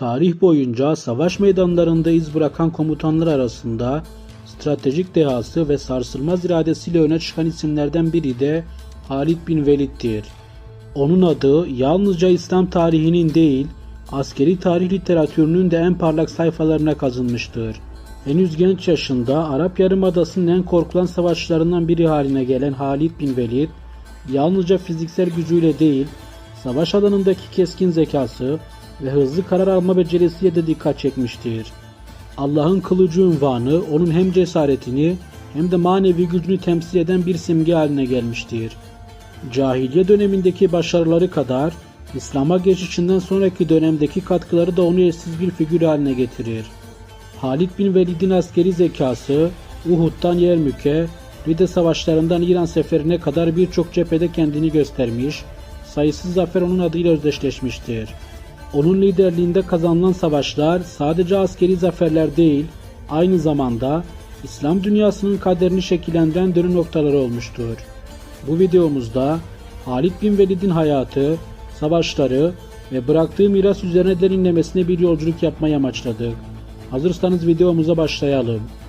Tarih boyunca savaş meydanlarında iz bırakan komutanlar arasında stratejik dehası ve sarsılmaz iradesiyle öne çıkan isimlerden biri de Halid bin Velid'dir. Onun adı yalnızca İslam tarihinin değil, askeri tarih literatürünün de en parlak sayfalarına kazınmıştır. Henüz genç yaşında Arap Yarımadası'nın en korkulan savaşçılarından biri haline gelen Halid bin Velid, yalnızca fiziksel gücüyle değil, savaş alanındaki keskin zekası ve hızlı karar alma becerisiyle de dikkat çekmiştir. Allah'ın kılıcı unvanı onun hem cesaretini hem de manevi gücünü temsil eden bir simge haline gelmiştir. Cahiliye dönemindeki başarıları kadar İslam'a geçişinden sonraki dönemdeki katkıları da onu eşsiz bir figür haline getirir. Halid bin Velid'in askeri zekası Uhud'dan Yermük'e ve de savaşlarından İran seferine kadar birçok cephede kendini göstermiş, sayısız zafer onun adıyla özdeşleşmiştir. Onun liderliğinde kazanılan savaşlar sadece askeri zaferler değil, aynı zamanda İslam dünyasının kaderini şekillendiren dönüm noktaları olmuştur. Bu videomuzda Halid bin Velid'in hayatı, savaşları ve bıraktığı miras üzerine derinlemesine bir yolculuk yapmayı amaçladık. Hazırsanız videomuza başlayalım.